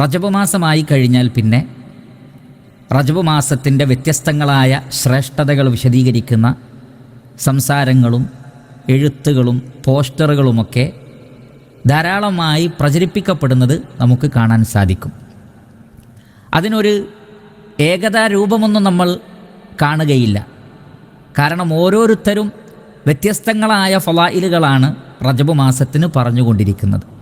റജബ് മാസമായി കഴിഞ്ഞാൽ പിന്നെ റജബ് മാസത്തിന്റെ വ്യത്യസ്തങ്ങളായ ശ്രേഷ്ഠതകൾ വിശദീകരിക്കുന്ന സംസാരങ്ങളും എഴുത്തുകളും പോസ്റ്ററുകളുമൊക്കെ ധാരാളമായി പ്രചരിപ്പിക്കപ്പെടുന്നത് നമുക്ക് കാണാൻ സാധിക്കും. അതിനൊരു ഏകതാ രൂപമൊന്നും നമ്മൾ കാണുകയില്ല. കാരണം ഓരോരുത്തരും വ്യത്യസ്തങ്ങളായ ഫലായിലുകളാണ് റജബ് മാസത്തിന് പറഞ്ഞുകൊണ്ടിരിക്കുന്നത്.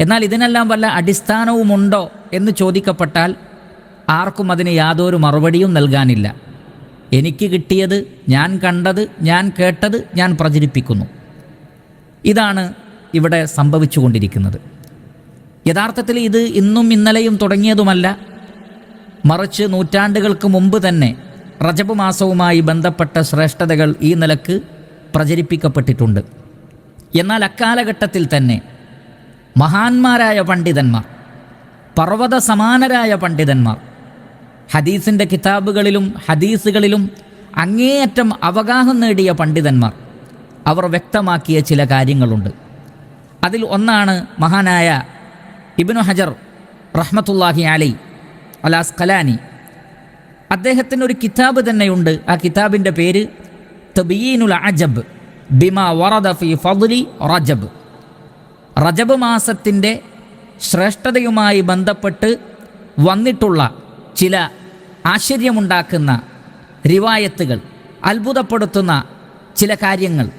എന്നാൽ ഇതിനെല്ലാം വല്ല അടിസ്ഥാനവുമുണ്ടോ എന്ന് ചോദിക്കപ്പെട്ടാൽ ആർക്കും അതിന് യാതൊരു മറുപടിയും നൽകാനില്ല. എനിക്ക് കിട്ടിയത് ഞാൻ കണ്ടത് ഞാൻ കേട്ടത് ഞാൻ പ്രചരിപ്പിക്കുന്നു. ഇതാണ് ഇവിടെ സംഭവിച്ചുകൊണ്ടിരിക്കുന്നത്. യഥാർത്ഥത്തിൽ ഇത് ഇന്നും ഇന്നലെയും തുടങ്ങിയതുമല്ല. മറിച്ച് നൂറ്റാണ്ടുകൾക്ക് മുമ്പ് തന്നെ റജബ് മാസവുമായി ബന്ധപ്പെട്ട ശ്രേഷ്ഠതകൾ ഈ നിലയ്ക്ക് പ്രചരിപ്പിക്കപ്പെട്ടിട്ടുണ്ട്. എന്നാൽ അക്കാലഘട്ടത്തിൽ തന്നെ മഹാന്മാരായ പണ്ഡിതന്മാർ പർവത സമാനരായ പണ്ഡിതന്മാർ ഹദീസിന്റെ കിതാബുകളിലും ഹദീസുകളിലും അങ്ങേയറ്റം അവഗാഹം നേടിയ പണ്ഡിതന്മാർ അവർ വ്യക്തമാക്കിയ ചില കാര്യങ്ങളുണ്ട്. അതിൽ ഒന്നാണ് മഹാനായ ഇബ്നു ഹജർ റഹ്മത്തുല്ലാഹി അലി അലാസ് കലാനി അദ്ദേഹത്തിന് ഒരു കിതാബ് തന്നെയുണ്ട്. ആ കിതാബിന്റെ പേര് തബീനുൽ അജബ് ബിമ വറദ ഫി ഫദ്ലി റജബ്. റജബ് മാസത്തിന്റെ ശ്രേഷ്ഠതയുമായി ബന്ധപ്പെട്ട് വന്നിട്ടുള്ള ചില ആശ്ചര്യമുണ്ടാക്കുന്ന റിവായത്തുകൾ അത്ഭുതപ്പെടുത്തുന്ന ചില കാര്യങ്ങൾ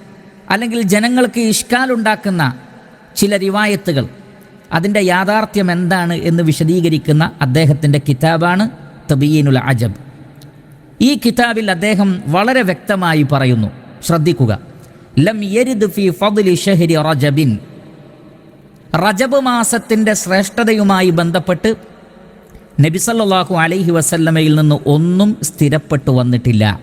അല്ലെങ്കിൽ ജനങ്ങൾക്ക് ഇഷ്കാലുണ്ടാക്കുന്ന ചില റിവായത്തുകൾ. അതിന്റെ യാഥാർത്ഥ്യം എന്താണ് എന്ന് വിശദീകരിക്കുന്ന അദ്ദേഹത്തിന്റെ കിതാബാണ് തബീനുൽ അജബ്. ഈ കിതാബിൽ അദ്ദേഹം വളരെ വ്യക്തമായി പറയുന്നു. ശ്രദ്ധിക്കുക. ലം യരിദ് ഫി ഫദ്ലി ഷഹരി റജബിൻ റജബ് മാസത്തിന്റെ ശ്രേഷ്ഠതയുമായി ബന്ധപ്പെട്ട് നബിസല്ലാഹു അലൈഹി വസല്ലമയിൽ നിന്ന് ഒന്നും സ്ഥിരപ്പെട്ടു വന്നിട്ടില്ല.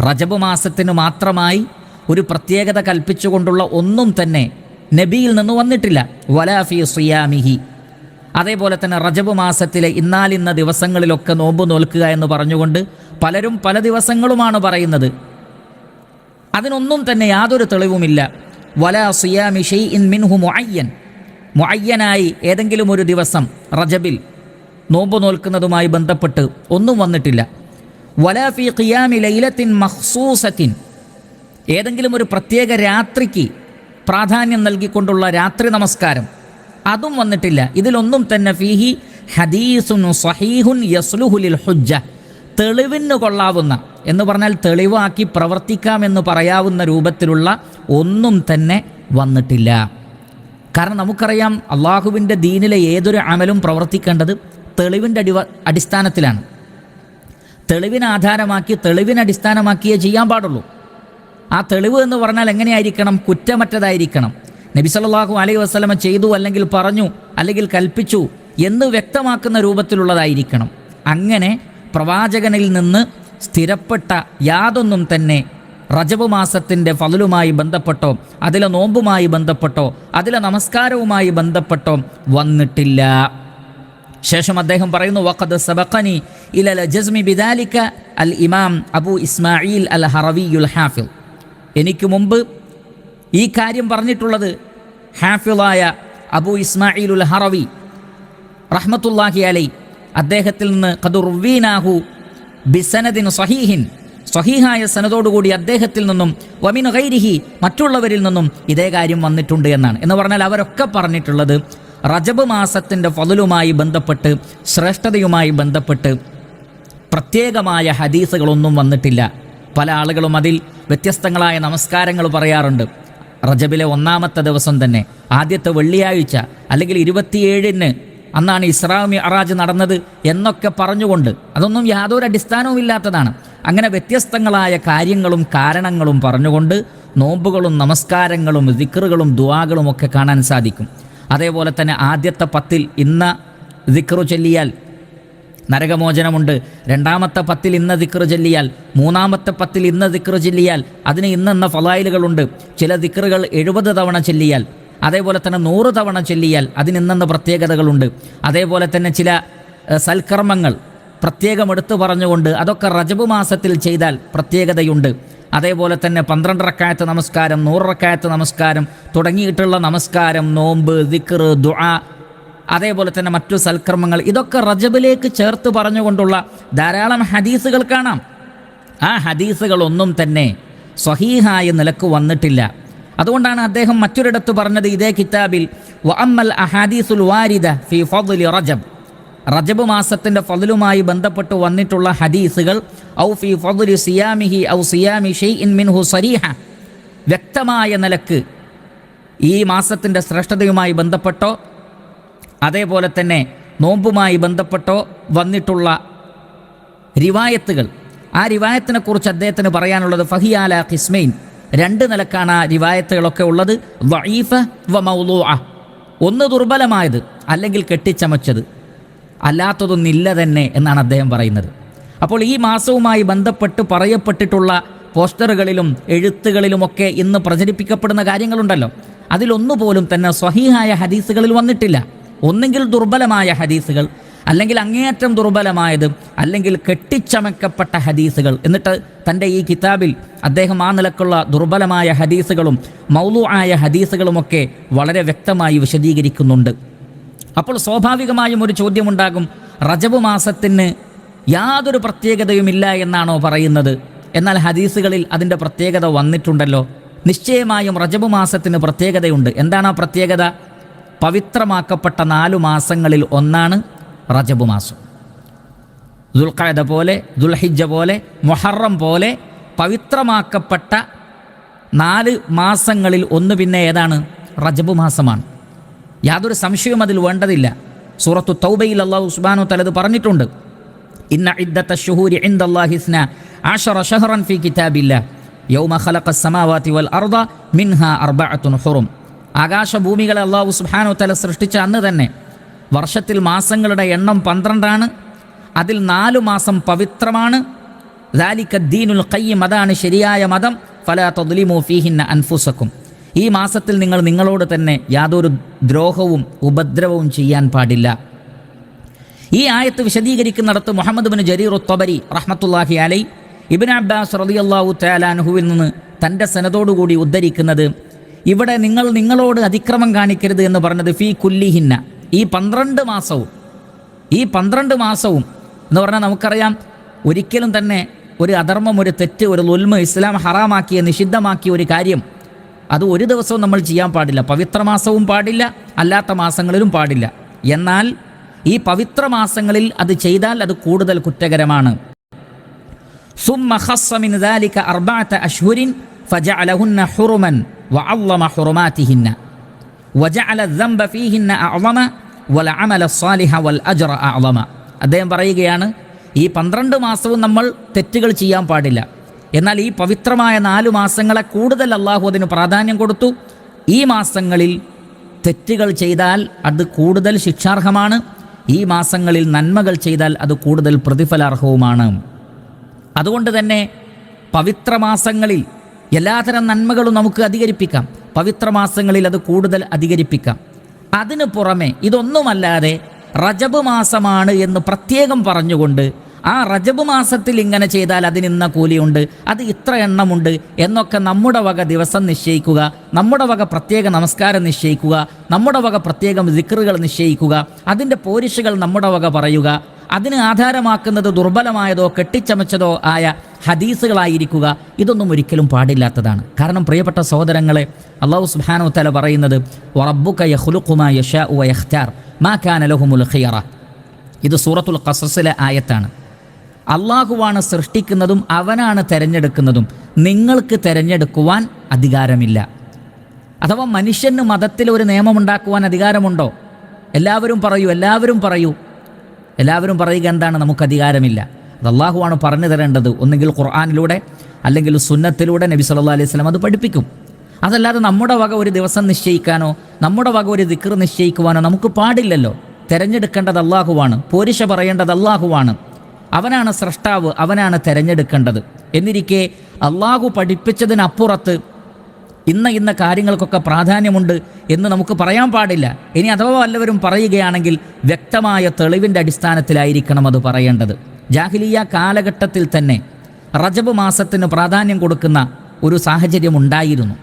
റജബ് മാസത്തിന് മാത്രമായി ഒരു പ്രത്യേകത കൽപ്പിച്ചുകൊണ്ടുള്ള ഒന്നും തന്നെ നബിയിൽ നിന്ന് വന്നിട്ടില്ല. വലാഫി സുയാമിഹി. അതേപോലെ തന്നെ റജബ് മാസത്തിലെ ഇന്നാലിന്ന ദിവസങ്ങളിലൊക്കെ നോമ്പ് നോൽക്കുക എന്ന് പറഞ്ഞുകൊണ്ട് പലരും പല ദിവസങ്ങളുമാണ് പറയുന്നത്. അതിനൊന്നും തന്നെ യാതൊരു തെളിവുമില്ല. വലാ സിയാമി ഇൻ മിൻഹു മുഅയ്യൻ. മുഅയ്യനായി ഏതെങ്കിലും ഒരു ദിവസം റജബിൽ നോമ്പ് നോൽക്കുന്നതുമായി ബന്ധപ്പെട്ട് ഒന്നും വന്നിട്ടില്ല. വലാഫി ഖിയാമി ലൈലത്തിൻ മഹ്സൂസത്തിൻ ഏതെങ്കിലും ഒരു പ്രത്യേക രാത്രിക്ക് പ്രാധാന്യം നൽകിക്കൊണ്ടുള്ള രാത്രി നമസ്കാരം. അതും വന്നിട്ടില്ല. ഇതിലൊന്നും തന്നെ ഫീഹി ഹദീസുൻ സഹീഹുൻ യസ്ലുഹുലിൽ ഹുജ്ജ. തെളിവിന് കൊള്ളാവുന്ന എന്ന് പറഞ്ഞാൽ തെളിവാക്കി പ്രവർത്തിക്കാമെന്ന് പറയാവുന്ന രൂപത്തിലുള്ള ഒന്നും തന്നെ വന്നിട്ടില്ല. കാരണം നമുക്കറിയാം അള്ളാഹുവിന്റെ ദീനിലെ ഏതൊരു അമലും പ്രവർത്തിക്കേണ്ടത് തെളിവിന്റെ അടിവ അടിസ്ഥാനത്തിലാണ്. തെളിവിനെ ആധാരമാക്കി ചെയ്യാൻ പാടുള്ളൂ. ആ തെളിവ് എന്ന് പറഞ്ഞാൽ എങ്ങനെയായിരിക്കണം? കുറ്റമറ്റതായിരിക്കണം. നബി സല്ലാഹു അലൈഹി വസ്ലമ ചെയ്തു അല്ലെങ്കിൽ പറഞ്ഞു അല്ലെങ്കിൽ കൽപ്പിച്ചു എന്ന് വ്യക്തമാക്കുന്ന രൂപത്തിലുള്ളതായിരിക്കണം. അങ്ങനെ പ്രവാചകനിൽ നിന്ന് സ്ഥിരപ്പെട്ട യാതൊന്നും തന്നെ റജബ് മാസത്തിന്റെ ഫലലുമായി ബന്ധപ്പെട്ടോ അതിലെ നോമ്പുമായി ബന്ധപ്പെട്ടോ അതിലെ നമസ്കാരവുമായി ബന്ധപ്പെട്ടോ വന്നിട്ടില്ല. ശേഷം അദ്ദേഹം പറയുന്നു വഖദ് സബഖനി ഇലൽ ജസ്മി ബിദാലിക അൽ ഇമാം അബു ഇസ്മായിൽ അൽ ഹറവിയുൽ ഹാഫിൽ എനിക്ക് മുമ്പ് ഈ കാര്യം പറഞ്ഞിട്ടുള്ളത് ഹാഫിളായ അബു ഇസ്മായിലുൽ ഹറവി റഹ്മത്തുല്ലാഹി അലൈ അദ്ദേഹത്തിൽ നിന്ന് കദുർവീനാഹു ബിസനദിൻ സഹീഹിൻ സഹീഹായ സനതോടുകൂടി അദ്ദേഹത്തിൽ നിന്നും വമിൻ ഗൈരിഹി മറ്റുള്ളവരിൽ നിന്നും ഇതേ കാര്യം വന്നിട്ടുണ്ട് എന്നാണ്. എന്ന് പറഞ്ഞാൽ അവരൊക്കെ പറഞ്ഞിട്ടുള്ളത് റജബ് മാസത്തിന്റെ ഫതിലുമായി ബന്ധപ്പെട്ട് ശ്രേഷ്ഠതയുമായി ബന്ധപ്പെട്ട് പ്രത്യേകമായ ഹദീസുകളൊന്നും വന്നിട്ടില്ല. പല ആളുകളും അതിൽ വ്യത്യസ്തങ്ങളായ നമസ്കാരങ്ങൾ പറയാറുണ്ട്. റജബിലെ ഒന്നാമത്തെ ദിവസം തന്നെ ആദ്യത്തെ വെള്ളിയാഴ്ച അല്ലെങ്കിൽ ഇരുപത്തിയേഴിന് അന്നാണ് ഇസ്രാമി അറാജ് നടന്നത് എന്നൊക്കെ പറഞ്ഞുകൊണ്ട് അതൊന്നും യാതൊരു അടിസ്ഥാനവും ഇല്ലാത്തതാണ് അങ്ങനെ വ്യത്യസ്തങ്ങളായ കാര്യങ്ങളും കാരണങ്ങളും പറഞ്ഞുകൊണ്ട് നോമ്പുകളും നമസ്കാരങ്ങളും ദിക്റുകളും ദുവാകളും ഒക്കെ കാണാൻ സാധിക്കും. അതേപോലെ തന്നെ ആദ്യത്തെ പത്തിൽ ഇന്ന ദിക്റു ചൊല്ലിയാൽ നരകമോചനമുണ്ട്. രണ്ടാമത്തെ പത്തിൽ ഇന്ന ദിക്റു ചൊല്ലിയാൽ മൂന്നാമത്തെ പത്തിൽ ഇന്ന ദിക്റു ചൊല്ലിയാൽ അതിന് ഇന്നെന്ന ഫലായിലുകളുണ്ട്. ചില ദിക്റുകൾ എഴുപത് തവണ ചൊല്ലിയാൽ അതേപോലെ തന്നെ നൂറ് തവണ ചൊല്ലിയാൽ അതിന് ഇന്നെന്ന പ്രത്യേകതകളുണ്ട്. അതേപോലെ തന്നെ ചില സൽക്കർമ്മങ്ങൾ പ്രത്യേകം എടുത്തു പറഞ്ഞുകൊണ്ട് അതൊക്കെ റജബ് മാസത്തിൽ ചെയ്താൽ പ്രത്യേകതയുണ്ട്. അതേപോലെ തന്നെ പന്ത്രണ്ട് റക്കായത്ത് നമസ്കാരം നൂറ് റക്കായത്ത് നമസ്കാരം തുടങ്ങിയിട്ടുള്ള നമസ്കാരം നോമ്പ് ദിക്ർ ദുആ അതേപോലെ തന്നെ മറ്റു സൽക്കർമ്മങ്ങൾ. ഇതൊക്കെ റജബിലേക്ക് ചേർത്ത് പറഞ്ഞുകൊണ്ടുള്ള ധാരാളം ഹദീസുകൾ കാണാം. ആ ഹദീസുകളൊന്നും തന്നെ സ്വഹീഹായ നിലയ്ക്ക് വന്നിട്ടില്ല. അതുകൊണ്ടാണ് അദ്ദേഹം മറ്റൊരിടത്ത് പറഞ്ഞത് ഇതേ കിതാബിൽ വഅമ്മൽ അഹാദീസുൽ വാരിദ ഫി ഫദ്ലി റജബ്. റജബ് മാസത്തിന്റെ ഫതിലുമായി ബന്ധപ്പെട്ട് വന്നിട്ടുള്ള ഹദീസുകൾ ഔ ഫി ഫضലി സിയാമിഹി ഔ സിയാമി ഷെയ് ഇൻ മിൻഹു സരീഹ വ്യക്തമായ നിലയ്ക്ക് ഈ മാസത്തിന്റെ ശ്രേഷ്ഠതയുമായി ബന്ധപ്പെട്ടോ അതേപോലെ തന്നെ നോമ്പുമായി ബന്ധപ്പെട്ടോ വന്നിട്ടുള്ള റിവായത്തുകൾ. ആ റിവായത്തിനെ കുറിച്ച് അദ്ദേഹത്തിന് പറയാനുള്ളത് ഫഹിയാല ഖിസ്മൈൻ. രണ്ട് നിലക്കാണ് ആ റിവായത്തുകളൊക്കെ ഉള്ളത് വഈഫ വ മൗലൂഅ. ഒന്ന് ദുർബലമായത് അല്ലെങ്കിൽ കെട്ടിച്ചമച്ചത്. അല്ലാത്തതൊന്നില്ല തന്നെ എന്നാണ് അദ്ദേഹം പറയുന്നത്. അപ്പോൾ ഈ മാസവുമായി ബന്ധപ്പെട്ട് പറയപ്പെട്ടിട്ടുള്ള പോസ്റ്ററുകളിലും എഴുത്തുകളിലുമൊക്കെ ഇന്ന് പ്രചരിപ്പിക്കപ്പെടുന്ന കാര്യങ്ങളുണ്ടല്ലോ. അതിലൊന്നുപോലും തന്നെ സ്വഹീഹായ ഹദീസുകളിൽ വന്നിട്ടില്ല. ഒന്നെങ്കിൽ ദുർബലമായ ഹദീസുകൾ അല്ലെങ്കിൽ അങ്ങേയറ്റം ദുർബലമായത് അല്ലെങ്കിൽ കെട്ടിച്ചമക്കപ്പെട്ട ഹദീസുകൾ. എന്നിട്ട് തന്റെ ഈ കിതാബിൽ അദ്ദേഹം ആ നിലക്കുള്ള ദുർബലമായ ഹദീസുകളും മൗലു ആയ ഹദീസുകളുമൊക്കെ വളരെ വ്യക്തമായി വിശദീകരിക്കുന്നുണ്ട്. അപ്പോൾ സ്വാഭാവികമായും ഒരു ചോദ്യമുണ്ടാകും റജബ് മാസത്തിന് യാതൊരു പ്രത്യേകതയുമില്ല എന്നാണോ പറയുന്നത്? എന്നാൽ ഹദീസുകളിൽ അതിന്റെ പ്രത്യേകത വന്നിട്ടുണ്ടല്ലോ. നിശ്ചയമായും റജബ് മാസത്തിന് പ്രത്യേകതയുണ്ട്. എന്താണ് ആ പ്രത്യേകത? പവിത്രമാക്കപ്പെട്ട നാലു മാസങ്ങളിൽ ഒന്നാണ് റജബ് മാസം. ദുൽഖായത പോലെ ദുൽഹിജ പോലെ മൊഹറം പോലെ പവിത്രമാക്കപ്പെട്ട നാല് മാസങ്ങളിൽ ഒന്ന് പിന്നെ ഏതാണ്? റജബ് മാസമാണ്. യാതൊരു സംശയവും അതിൽ വേണ്ടതില്ല. സൂറത്തു തൗബയിൽ അള്ളാഹു സുബാനു തലത് പറഞ്ഞിട്ടുണ്ട്. ഇന്ന ഇദ്ദത്ത ഷുഹൂരി ആഷറ ഷഹറൻ ഫി കിതാബില്ല. യൗമ ഖലഖ സമാവാതി വൽ അർദ മിൻഹ അർബഅത്തുൻ ഹുറും. ആകാശഭൂമികളെ അള്ളാഹു സുബ്ഹാനഹു തല സൃഷ്ടിച്ച അന്ന് തന്നെ വർഷത്തിൽ മാസങ്ങളുടെ എണ്ണം പന്ത്രണ്ടാണ്. അതിൽ നാലു മാസം പവിത്രമാണ്. ദാലിക്ക ദീനുൽ കയ്യം അതാണ് ശരിയായ മതം. ഫലാ തൊദ്ലിമു ഫീഹിന്ന അൻഫുസക്കും. ഈ മാസത്തിൽ നിങ്ങൾ നിങ്ങളോട് തന്നെ യാതൊരു ദ്രോഹവും ഉപദ്രവവും ചെയ്യാൻ പാടില്ല. ഈ ആയത്ത് വിശദീകരിക്കുന്നിടത്ത് മുഹമ്മദ് ബിൻ ജരീർ ഉത്തബരി റഹ്മത്തുല്ലാഹി അലൈ ഇബിൻ അബ്ബാസ് റളിയല്ലാഹു തലാൻഹുവിൽ നിന്ന് തന്റെ സനതോടുകൂടി ഉദ്ധരിക്കുന്നത് ഇവിടെ നിങ്ങൾ നിങ്ങളോട് അതിക്രമം കാണിക്കരുത് എന്ന് പറഞ്ഞത് ഫീ കുല്ലിഹിന്ന ഈ പന്ത്രണ്ട് മാസവും ഈ പന്ത്രണ്ട് മാസവും. എന്ന് പറഞ്ഞാൽ നമുക്കറിയാം ഒരിക്കലും തന്നെ ഒരു അധർമ്മം ഒരു തെറ്റ് ഒരു ലുൽമ ഇസ്ലാം ഹറാമാക്കിയ നിഷിദ്ധമാക്കിയ ഒരു കാര്യം അത് ഒരു ദിവസവും നമ്മൾ ചെയ്യാൻ പാടില്ല. പവിത്ര മാസവും പാടില്ല അല്ലാത്ത മാസങ്ങളിലും പാടില്ല. എന്നാൽ ഈ പവിത്ര മാസങ്ങളിൽ അത് ചെയ്താൽ അത് കൂടുതൽ കുറ്റകരമാണ്. അദ്ദേഹം പറയുകയാണ് ഈ പന്ത്രണ്ട് മാസവും നമ്മൾ തെറ്റുകൾ ചെയ്യാൻ പാടില്ല. എന്നാൽ ഈ പവിത്രമായ നാലു മാസങ്ങളെ കൂടുതൽ അള്ളാഹു അതിന് പ്രാധാന്യം കൊടുത്തു. ഈ മാസങ്ങളിൽ തെറ്റുകൾ ചെയ്താൽ അത് കൂടുതൽ ശിക്ഷാർഹമാണ്. ഈ മാസങ്ങളിൽ നന്മകൾ ചെയ്താൽ അത് കൂടുതൽ പ്രതിഫലാർഹവുമാണ്. അതുകൊണ്ട് തന്നെ പവിത്ര മാസങ്ങളിൽ എല്ലാത്തരം നന്മകളും നമുക്ക് അധികരിപ്പിക്കാം. പവിത്ര മാസങ്ങളിൽ അത് കൂടുതൽ അധികരിപ്പിക്കാം. അതിനു പുറമെ ഇതൊന്നുമല്ലാതെ റജബ് മാസമാണ് എന്ന് പ്രത്യേകം പറഞ്ഞുകൊണ്ട് ആ റജബ് മാസത്തിൽ ഇങ്ങനെ ചെയ്താൽ അതിനിന്ന കൂലിയുണ്ട് അത് ഇത്ര എണ്ണമുണ്ട് എന്നൊക്കെ നമ്മുടെ വക ദിവസം നിശ്ചയിക്കുക നമ്മുടെ വക പ്രത്യേക നമസ്കാരം നിശ്ചയിക്കുക നമ്മുടെ വക പ്രത്യേകം ദിക്റുകൾ നിശ്ചയിക്കുക അതിന്റെ പോരിഷകൾ നമ്മുടെ വക പറയുക അതിന് ആധാരമാക്കുന്നത് ദുർബലമായതോ കെട്ടിച്ചമച്ചതോ ആയ ഹദീസുകളായിരിക്കുക ഇതൊന്നും ഒരിക്കലും പാടില്ലാത്തതാണ്. കാരണം പ്രിയപ്പെട്ട സഹോദരങ്ങളെ അള്ളാഹു സുബാനോ തല പറയുന്നത് മാ ഇത് സൂറത്തുൽ ഖസസിലെ ആയത്താണ്. അള്ളാഹുവാണ് സൃഷ്ടിക്കുന്നതും അവനാണ് തിരഞ്ഞെടുക്കുന്നതും. നിങ്ങൾക്ക് തിരഞ്ഞെടുക്കുവാൻ അധികാരമില്ല. അഥവാ മനുഷ്യന് മതത്തിൽ ഒരു നിയമമുണ്ടാക്കുവാൻ അധികാരമുണ്ടോ? എല്ലാവരും പറയൂ എല്ലാവരും പറയൂ. എല്ലാവരും പറയുക എന്താണ്? നമുക്ക് അധികാരമില്ല. അത് അള്ളാഹുവാണ് പറഞ്ഞു തരേണ്ടത്. ഒന്നുകിൽ ഖുർആാനിലൂടെ അല്ലെങ്കിൽ സുന്നത്തിലൂടെ നബി സല്ലാ അലൈഹി സ്വലം അത് പഠിപ്പിക്കും. അതല്ലാതെ നമ്മുടെ വക ഒരു ദിവസം നിശ്ചയിക്കാനോ നമ്മുടെ വക ഒരു ദിക്ർ നിശ്ചയിക്കുവാനോ നമുക്ക് പാടില്ലല്ലോ. തിരഞ്ഞെടുക്കേണ്ടത് അള്ളാഹുവാണ്. പോരിശ പറയേണ്ടത് അള്ളാഹുവാണ്. അവനാണ് സ്രഷ്ടാവ് അവനാണ് തിരഞ്ഞെടുക്കേണ്ടത്. എന്നിരിക്കെ അള്ളാഹു പഠിപ്പിച്ചതിനപ്പുറത്ത് ഇന്ന ഇന്ന കാര്യങ്ങൾക്കൊക്കെ പ്രാധാന്യമുണ്ട് എന്ന് നമുക്ക് പറയാൻ പാടില്ല. ഇനി അഥവാ വല്ലവരും പറയുകയാണെങ്കിൽ വ്യക്തമായ തെളിവിന്റെ അടിസ്ഥാനത്തിലായിരിക്കണം അത് പറയേണ്ടത്. ജാഹിലിയ കാലഘട്ടത്തിൽ തന്നെ റജബ് മാസത്തിന് പ്രാധാന്യം കൊടുക്കുന്ന ഒരു സാഹചര്യം ഉണ്ടായിരുന്നു.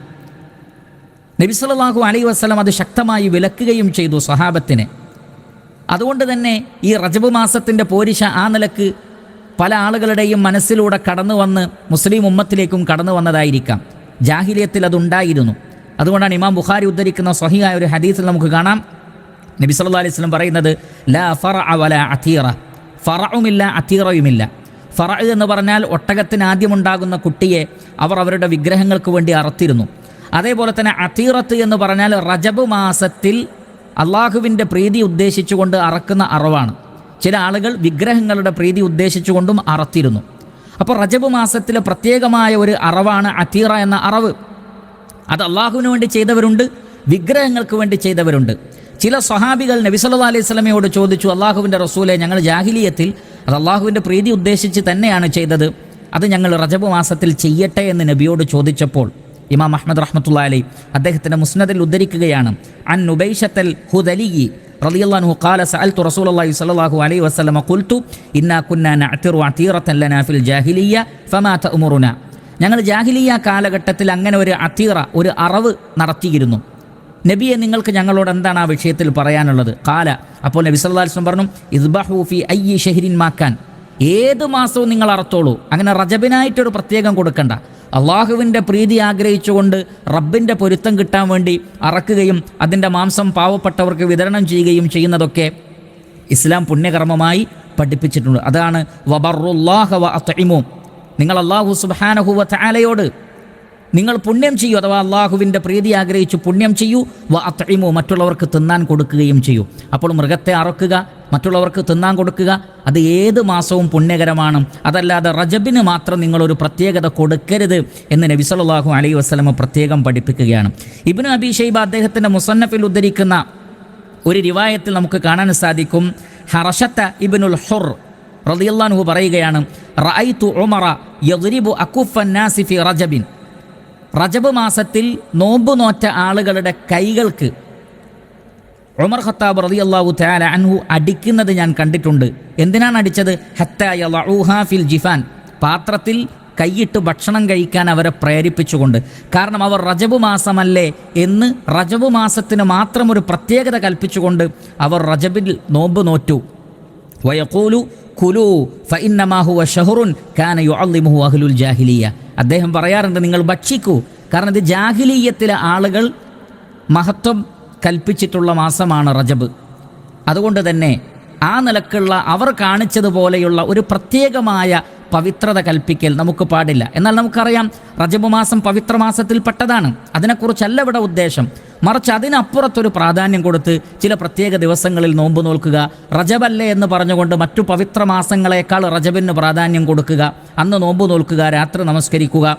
നബിസലാഹു അലൈ വസ്ലം അത് ശക്തമായി വിലക്കുകയും ചെയ്തു സ്വഹാബത്തിനെ അതുകൊണ്ട് തന്നെ ഈ റജബ് മാസത്തിന്റെ പോരിശ ആ നിലയ്ക്ക് പല ആളുകളുടെയും മനസ്സിലൂടെ കടന്നു വന്ന് മുസ്ലിം ഉമ്മത്തിലേക്കും കടന്നു വന്നതായിരിക്കാം. ജാഹിലിയത്തിൽ അതുണ്ടായിരുന്നു. അതുകൊണ്ടാണ് ഇമാം ബുഖാരി ഉദ്ധരിക്കുന്ന സ്വഹിയായ ഒരു ഹദീസിൽ നമുക്ക് കാണാം. നബി സല്ലു അലൈഹി സ്വലം പറയുന്നത് ലാ ഫറ വല അതീറ ഫറവുമില്ല അതീറയുമില്ല ഫറ എന്ന് പറഞ്ഞാൽ ഒട്ടകത്തിന് ആദ്യമുണ്ടാകുന്ന കുട്ടിയെ അവർ അവരുടെ വിഗ്രഹങ്ങൾക്ക് വേണ്ടി അറുത്തിരുന്നു. അതേപോലെ തന്നെ അതീറത്ത് എന്ന് പറഞ്ഞാൽ റജബ് മാസത്തിൽ അള്ളാഹുവിന്റെ പ്രീതി ഉദ്ദേശിച്ചുകൊണ്ട് അറക്കുന്ന അറവാണ്. ചില ആളുകൾ വിഗ്രഹങ്ങളുടെ പ്രീതി ഉദ്ദേശിച്ചുകൊണ്ടും അറത്തിരുന്നു. അപ്പോൾ റജബ് മാസത്തിലെ പ്രത്യേകമായ ഒരു അറവാണ് അത്തീറ എന്ന അറവ്. അത് അള്ളാഹുവിന് വേണ്ടി ചെയ്തവരുണ്ട് വിഗ്രഹങ്ങൾക്ക് വേണ്ടി ചെയ്തവരുണ്ട്. ചില സ്വഹാബികൾ നബി സല്ലല്ലാഹു അലൈഹി സ്വലമയോട് ചോദിച്ചു അള്ളാഹുവിന്റെ റസൂലെ ഞങ്ങൾ ജാഹിലിയത്തിൽ അത് അള്ളാഹുവിന്റെ പ്രീതി ഉദ്ദേശിച്ച് തന്നെയാണ് ചെയ്തത്. അത് ഞങ്ങൾ റജബ് മാസത്തിൽ ചെയ്യട്ടെ എന്ന് നബിയോട് ചോദിച്ചപ്പോൾ ഇമാം അഹമ്മദ് റഹ്മത്തുള്ള അലി അദ്ദേഹത്തിന്റെ മുസ്നദിൽ ഉദ്ധരിക്കുകയാണ്. അൻ ഫമാ തഅമുറുന. ഞങ്ങൾ ജാഹിലിയ കാലഘട്ടത്തിൽ അങ്ങനെ ഒരു അതീറ ഒരു അറവ് നടത്തിയിരുന്നു. നബിയെ നിങ്ങൾക്ക് ഞങ്ങളോട് എന്താണ് ആ വിഷയത്തിൽ പറയാനുള്ളത്? കാല അപ്പോൾ നബി സല്ലല്ലാഹു അലൈഹി വസല്ലം പറഞ്ഞു ഇസ്ബഹു ഫി അയ്യി ഷഹരിൻ മാക്കാൻ. ഏത് മാസവും നിങ്ങൾ അറത്തോളൂ. അങ്ങനെ റജബിനായിട്ടൊരു പ്രത്യേകം കൊടുക്കണ്ട. അള്ളാഹുവിന്റെ പ്രീതി ആഗ്രഹിച്ചുകൊണ്ട് റബ്ബിന്റെ പൊരുത്തം കിട്ടാൻ വേണ്ടി അറക്കുകയും അതിന്റെ മാംസം പാവപ്പെട്ടവർക്ക് വിതരണം ചെയ്യുകയും ചെയ്യുന്നതൊക്കെ ഇസ്ലാം പുണ്യകർമ്മമായി പഠിപ്പിച്ചിട്ടുണ്ട്. അതാണ് വബറുല്ലാഹ വ അത്തൈമു നിങ്ങൾ അള്ളാഹു സുബ്ഹാനഹു വ തആലയോട് നിങ്ങൾ പുണ്യം ചെയ്യൂ അഥവാ അള്ളാഹുവിന്റെ പ്രീതി ആഗ്രഹിച്ചു പുണ്യം ചെയ്യൂ വ അത്രയുമോ മറ്റുള്ളവർക്ക് തിന്നാൻ കൊടുക്കുകയും ചെയ്യൂ. അപ്പോൾ മൃഗത്തെ അറക്കുക മറ്റുള്ളവർക്ക് തിന്നാൻ കൊടുക്കുക അത് ഏത് മാസവും പുണ്യകരമാണ്. അതല്ലാതെ റജബിന് മാത്രം നിങ്ങളൊരു പ്രത്യേകത കൊടുക്കരുത് എന്ന് നബി സല്ലല്ലാഹു അലൈഹി വസ്ലമ പ്രത്യേകം പഠിപ്പിക്കുകയാണ്. ഇബ്നു അബി ഷൈബ അദ്ദേഹത്തിന്റെ മുസന്നഫിൽ ഉദ്ധരിക്കുന്ന ഒരു രിവായത്തിൽ നമുക്ക് കാണാൻ സാധിക്കും. ഹറഷത്ത ഇബ്നുൽ ഹുർ റളിയല്ലാഹു പറയുകയാണ് റഅയ്തു ഉമറ യദ്രിബു അകുഫൻ നാസി ഫി റജബിൻ. റജബ് മാസത്തിൽ നോമ്പ് നോറ്റ ആളുകളുടെ കൈകൾക്ക് ഉമർ ഖത്താബ് റളിയല്ലാഹു തആല അൻഹു അടിക്കുന്നത് ഞാൻ കണ്ടിട്ടുണ്ട്. എന്തിനാണ് അടിച്ചത്? ഫിൽ ജിഫാൻ. പാത്രത്തിൽ കൈയിട്ട് ഭക്ഷണം കഴിക്കാൻ അവരെ പ്രേരിപ്പിച്ചുകൊണ്ട്. കാരണം അവർ റജബ് മാസമല്ലേ എന്ന് റജബ് മാസത്തിന് മാത്രം ഒരു പ്രത്യേകത കൽപ്പിച്ചുകൊണ്ട് അവർ റജബിൽ നോമ്പ് നോറ്റു. വയക്കൂലു കുലു ഫഇന്നമാഹുവ ഷഹറുൻ കാന യുഅള്ളിമുഹു അഹ്ലുൽ ജാഹിലിയ. അദ്ദേഹം പറയാറുണ്ട് നിങ്ങൾ ഭക്ഷിക്കൂ. കാരണം ഇത് ജാഹിലീയത്തിലെ ആളുകൾ മഹത്വം കൽപ്പിച്ചിട്ടുള്ള മാസമാണ് റജബ്. അതുകൊണ്ട് തന്നെ ആ നിലക്കുള്ള അവർ കാണിച്ചതുപോലെയുള്ള ഒരു പ്രത്യേകമായ പവിത്രത കൽപ്പിക്കൽ നമുക്ക് പാടില്ല. എന്നാൽ നമുക്കറിയാം റജബ് മാസം പവിത്ര മാസത്തിൽപ്പെട്ടതാണ് അതിനെക്കുറിച്ചല്ല ഇവിടെ ഉദ്ദേശം. മറിച്ച് അതിനപ്പുറത്തൊരു പ്രാധാന്യം കൊടുത്ത് ചില പ്രത്യേക ദിവസങ്ങളിൽ നോമ്പ് നോൽക്കുക റജബല്ലേ എന്ന് പറഞ്ഞുകൊണ്ട് മറ്റു പവിത്ര മാസങ്ങളെക്കാൾ റജബിന് പ്രാധാന്യം കൊടുക്കുക അന്ന് നോമ്പ് നോൽക്കുക രാത്രി നമസ്കരിക്കുക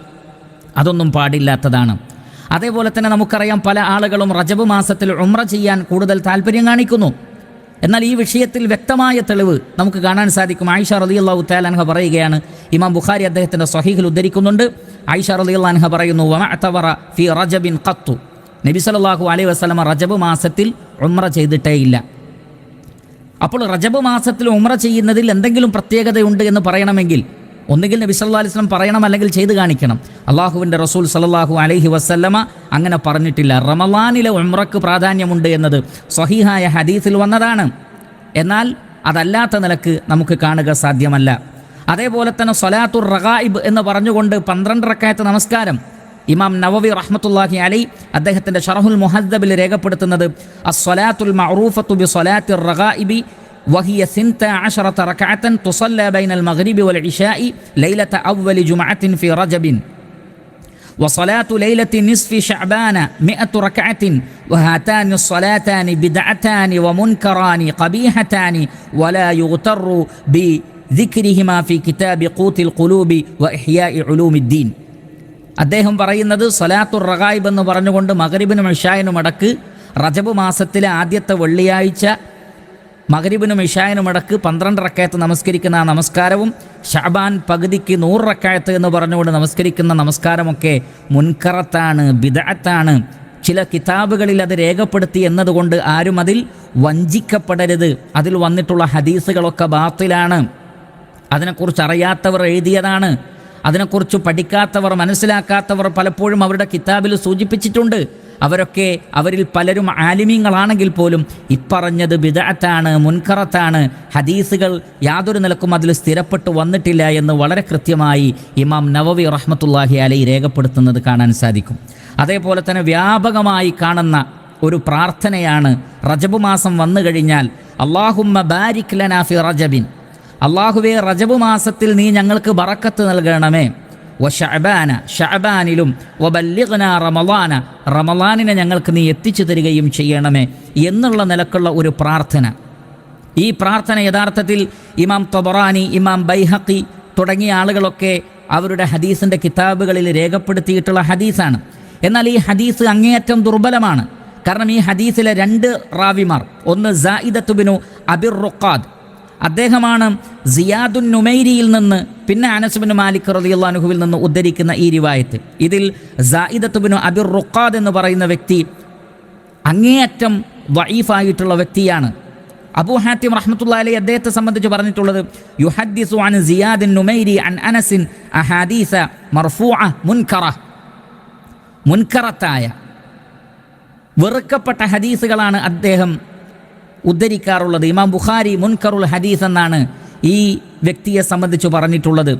അതൊന്നും പാടില്ലാത്തതാണ്. അതേപോലെ തന്നെ നമുക്കറിയാം പല ആളുകളും റജബ് മാസത്തിൽ ഉമ്ര ചെയ്യാൻ കൂടുതൽ താല്പര്യം കാണിക്കുന്നു. എന്നാൽ ഈ വിഷയത്തിൽ വ്യക്തമായ തെളിവ് നമുക്ക് കാണാൻ സാധിക്കും. ആയിഷ റളിയല്ലാഹു തആലാൻഹ പറയുകയാണ് ഇമാം ബുഖാരി അദ്ദേഹത്തിന്റെ സ്വഹീഹിൽ ഉദ്ധരിക്കുന്നുണ്ട്. ആയിഷ റളിയല്ലാഹു പറയുന്നു വമഅതവറ ഫി റജബിൻ ഖത്തു. നബി സല്ലല്ലാഹു അലൈഹി വസല്ലമ റജബ് മാസത്തിൽ ഉമ്ര ചെയ്തിട്ടേ ഇല്ല അപ്പോൾ റജബ് മാസത്തിൽ ഉമ്ര ചെയ്യുന്നതിൽ എന്തെങ്കിലും പ്രത്യേകതയുണ്ട് എന്ന് പറയണമെങ്കിൽ ഒന്നുകിൽ നബി സല്ലാ അലൈഹി വസല്ലം പറയണം അല്ലെങ്കിൽ ചെയ്ത് കാണിക്കണം. അള്ളാഹുവിന്റെ റസൂൽ സല്ലല്ലാഹു അലൈഹി വസല്ലമ അങ്ങനെ പറഞ്ഞിട്ടില്ല. റമലാനിലെ ഉംറക്ക് പ്രാധാന്യമുണ്ട് എന്നത് സ്വഹീഹായ ഹദീസിൽ വന്നതാണ്. എന്നാൽ അതല്ലാത്ത നിലയ്ക്ക് നമുക്ക് കാണുക സാധ്യമല്ല. അതേപോലെ തന്നെ സൊലാത്തുർ റഗായിബ് എന്ന് പറഞ്ഞുകൊണ്ട് പന്ത്രണ്ട് റക്കായത്ത് നമസ്കാരം. ഇമാം നവവി റഹ്മത്തുല്ലാഹി അലി അദ്ദേഹത്തിന്റെ ഷറഹുൽ മുഹദ്ദബിൽ രേഖപ്പെടുത്തുന്നത് അസ്വലാത്തുൽ മഅറൂഫത്തു ബി സ്വലാത്തിർ റഗായിബി وهي ثنت عشرة ركعة تصلى بين المغرب والعشاء ليلة أول جمعة في رجب وصلاة ليلة نصف شعبان مئة ركعة وهاتان الصلاتان بدعتان ومنكران قبيحتان ولا يغتر بذكرهما في كتاب قوت القلوب وإحياء علوم الدين അദ്ദേഹം പറയുന്നത് സലാത്തുർ റഗായിബ് എന്ന് പറഞ്ഞുകൊണ്ട് മകരിബിനും ഇഷായനും അടക്ക് റജബ് മാസത്തിലെ ആദ്യത്തെ വെള്ളിയാഴ്ച മകരിബിനും ഇഷായനും ഇടയ്ക്ക് പന്ത്രണ്ട് റക്കായത്ത് നമസ്കരിക്കുന്ന ആ നമസ്കാരവും ഷാബാൻ പകുതിക്ക് നൂറ് റക്കായത്ത് എന്ന് പറഞ്ഞുകൊണ്ട് നമസ്കരിക്കുന്ന നമസ്കാരമൊക്കെ മുൻകറത്താണ് ബിദഅത്താണ്. ചില കിതാബുകളിൽ അത് രേഖപ്പെടുത്തി എന്നതുകൊണ്ട് ആരും അതിൽ വഞ്ചിക്കപ്പെടരുത്. അതിൽ വന്നിട്ടുള്ള ഹദീസുകളൊക്കെ ബാത്തിലാണ്. അതിനെക്കുറിച്ച് അറിയാത്തവർ എഴുതിയതാണ്. അതിനെക്കുറിച്ച് പഠിക്കാത്തവർ മനസ്സിലാക്കാത്തവർ പലപ്പോഴും അവരുടെ കിതാബിൽ സൂചിപ്പിച്ചിട്ടുണ്ട്. അവരൊക്കെ അവരിൽ പലരും ആലിമ്യങ്ങളാണെങ്കിൽ പോലും ഇപ്പറഞ്ഞത് ബിദാത്താണ് മുൻകറത്താണ്. ഹദീസുകൾ യാതൊരു നിലക്കും അതിൽ സ്ഥിരപ്പെട്ടു വന്നിട്ടില്ല എന്ന് വളരെ കൃത്യമായി ഇമാം നവവി റഹ്മത്തുല്ലാഹി അലൈ രേഖപ്പെടുത്തുന്നത് കാണാൻ സാധിക്കും. അതേപോലെ തന്നെ വ്യാപകമായി കാണുന്ന ഒരു പ്രാർത്ഥനയാണ് റജബ് മാസം വന്നു കഴിഞ്ഞാൽ അള്ളാഹുമ്മ ബാരിക് ലനാ ഫി റജബിൻ. അള്ളാഹുവെ റജബ് മാസത്തിൽ നീ ഞങ്ങൾക്ക് ബറക്കത്ത് നൽകണമേ. വ ഷഅബാന ഷഅബാനിലും വ ബല്ലിഗ്ന റമളാന റമളാനിനെ ഞങ്ങൾക്ക് നീ എത്തിച്ചു തരികയും ചെയ്യണമേ എന്നുള്ള നിലക്കുള്ള ഒരു പ്രാർത്ഥന. ഈ പ്രാർത്ഥന യഥാർത്ഥത്തിൽ ഇമാം തബറാനി ഇമാം ബൈഹക്കി തുടങ്ങിയ ആളുകളൊക്കെ അവരുടെ ഹദീസിന്റെ കിതാബുകളിൽ രേഖപ്പെടുത്തിയിട്ടുള്ള ഹദീസാണ്. എന്നാൽ ഈ ഹദീസ് അങ്ങേയറ്റം ദുർബലമാണ്. കാരണം ഈ ഹദീസിലെ രണ്ട് റാവിമാർ ഒന്ന് സായിദത്തുബിനു അബിർ റുക്കാദ് അദ്ദേഹമാണ് സിയാദുൻ നുമൈരിയിൽ നിന്ന് പിന്നെ അനസുബിന് മാലിക് റളിയല്ലാഹുവിൽ നിന്ന് ഉദ്ധരിക്കുന്ന ഈ റിവായത്ത്. ഇതിൽ സായിദത്തുബിനു അബിർ റുഖാദ് എന്ന് പറയുന്ന വ്യക്തി അങ്ങേയറ്റം വൈഫായിട്ടുള്ള വ്യക്തിയാണ്. അബൂ ഹാത്തിം റഹ്മത്തുള്ള അലി അദ്ദേഹത്തെ സംബന്ധിച്ച് പറഞ്ഞിട്ടുള്ളത് യുഹദ്ദിസു നുമൈരി അൻ വെറുക്കപ്പെട്ട ഹദീസുകളാണ് അദ്ദേഹം ഉദ്ധരിക്കാറുള്ളത്. ഇമാം ബുഖാരി മുൻകറുൽ ഹദീസ് എന്നാണ് ഈ വ്യക്തിയെ സംബന്ധിച്ച് പറഞ്ഞിട്ടുള്ളത്.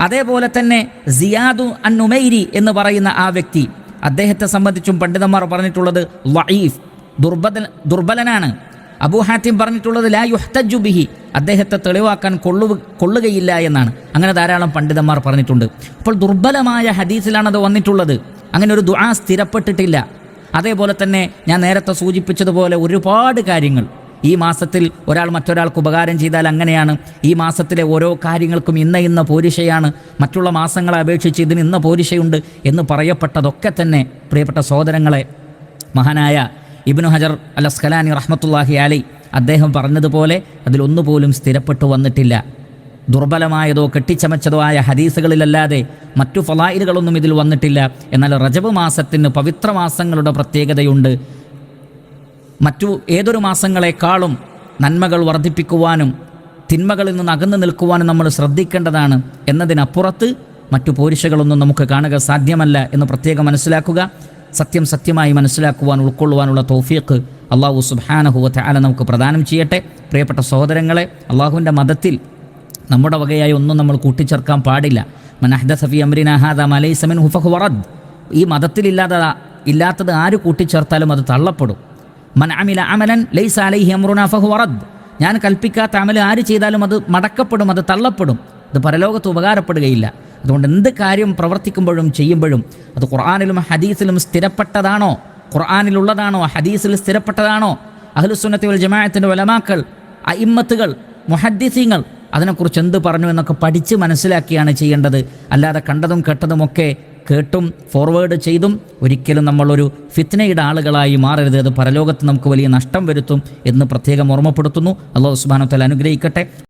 അതേപോലെ തന്നെ സിയാദു അന്നുമൈരി എന്ന് പറയുന്ന ആ വ്യക്തി അദ്ദേഹത്തെ സംബന്ധിച്ചും പണ്ഡിതന്മാർ പറഞ്ഞിട്ടുള്ളത് വഈഫ് ദുർബല ദുർബലനാണ്. അബൂ ഹാത്തിം പറഞ്ഞിട്ടുള്ളത് ലാ യുഹ്തജു ബിഹി അദ്ദേഹത്തെ തെളിവാക്കാൻ കൊള്ളു കൊള്ളുകയില്ല എന്നാണ്. അങ്ങനെ ധാരാളം പണ്ഡിതന്മാർ പറഞ്ഞിട്ടുണ്ട്. അപ്പോൾ ദുർബലമായ ഹദീസിലാണ് അത് വന്നിട്ടുള്ളത്. അങ്ങനെ ഒരു ദുആ സ്ഥിരപ്പെട്ടിട്ടില്ല. അതേപോലെ തന്നെ ഞാൻ നേരത്തെ സൂചിപ്പിച്ചതുപോലെ ഒരുപാട് കാര്യങ്ങൾ. ഈ മാസത്തിൽ ഒരാൾ മറ്റൊരാൾക്ക് ഉപകാരം ചെയ്താൽ അങ്ങനെയാണ്. ഈ മാസത്തിലെ ഓരോ കാര്യങ്ങൾക്കും ഇന്ന ഇന്ന പോരിശയാണ്. മറ്റുള്ള മാസങ്ങളെ അപേക്ഷിച്ച് ഇതിന് ഇന്ന പോരിശയുണ്ട് എന്ന് പറയപ്പെട്ടതൊക്കെ തന്നെ പ്രിയപ്പെട്ട സഹോദരങ്ങളെ മഹാനായ ഇബ്നു ഹജർ അൽ അസ്കലാനി റഹ്മത്തുല്ലാഹി അലി അദ്ദേഹം പറഞ്ഞതുപോലെ അതിലൊന്നുപോലും സ്ഥിരപ്പെട്ടു വന്നിട്ടില്ല. ദുർബലമായതോ കെട്ടിച്ചമച്ചതോ ആയ ഹദീസുകളിലല്ലാതെ മറ്റു ഫലായിലുകളൊന്നും ഇതിൽ വന്നിട്ടില്ല. എന്നാൽ റജബ് മാസത്തിന് പവിത്ര മാസങ്ങളുടെ പ്രത്യേകതയുണ്ട്. മറ്റു ഏതൊരു മാസങ്ങളെക്കാളും നന്മകൾ വർദ്ധിപ്പിക്കുവാനും തിന്മകളിൽ നിന്ന് അകന്നു നിൽക്കുവാനും നമ്മൾ ശ്രദ്ധിക്കേണ്ടതാണ് എന്നതിനപ്പുറത്ത് മറ്റു പോരിശകളൊന്നും നമുക്ക് കാണുക സാധ്യമല്ല എന്ന് പ്രത്യേകം മനസ്സിലാക്കുക. സത്യം സത്യമായി മനസ്സിലാക്കുവാൻ ഉൾക്കൊള്ളുവാനുള്ള തൗഫീഖ് അള്ളാഹു സുബാനഹുവത്തെ നമുക്ക് പ്രദാനം ചെയ്യട്ടെ. പ്രിയപ്പെട്ട സഹോദരങ്ങളെ അള്ളാഹുവിന്റെ മതത്തിൽ നമ്മുടെ വകയായി ഒന്നും നമ്മൾ കൂട്ടിച്ചേർക്കാൻ പാടില്ല. മനഹദ സഫി അമ്രിന ഹാദ മലൈസമിൻ ഹുഫഹ് വറദ് ഈ മതത്തിലില്ലാത്ത ഇല്ലാത്തത് ആര് കൂട്ടിച്ചേർത്താലും അത് തള്ളപ്പെടും. മൻ അമില അമലൻ ലൈസ അലൈഹി അമ്രുന ഫഹു വറദ്. ഞാൻ കൽപ്പിക്കാത്ത അമൽ ആര് ചെയ്താലും അത് മടക്കപ്പെടും അത് തള്ളപ്പെടും അത് പരലോകത്ത് ഉപകാരപ്പെടുകയില്ല. അതുകൊണ്ട് എന്ത് കാര്യം പ്രവർത്തിക്കുമ്പോഴും ചെയ്യുമ്പോഴും അത് ഖുർആാനിലും ഹദീസിലും സ്ഥിരപ്പെട്ടതാണോ? ഖുർആാനിലുള്ളതാണോ? ഹദീസിൽ സ്ഥിരപ്പെട്ടതാണോ? അഹ്ലുസുന്നത്തി വൽ ജമാഅത്തിന്റെ വലമാക്കൾ അയിമ്മത്തുകൾ മുഹദ്ദിസീങ്ങൾ അതിനെക്കുറിച്ച് എന്ത് പറഞ്ഞു എന്നൊക്കെ പഠിച്ച് മനസ്സിലാക്കിയാണ് ചെയ്യേണ്ടത്. അല്ലാതെ കണ്ടതും കേട്ടതുമൊക്കെ കേട്ടും ഫോർവേഡ് ചെയ്തും ഒരിക്കലും നമ്മളൊരു ഫിത്നയുടെ ആളുകളായി മാറരുത്. അത് പരലോകത്ത് നമുക്ക് വലിയ നഷ്ടം വരുത്തും എന്ന് പ്രത്യേകം ഓർമ്മപ്പെടുത്തുന്നു. അള്ളാഹു സുബാനത്തല അനുഗ്രഹിക്കട്ടെ.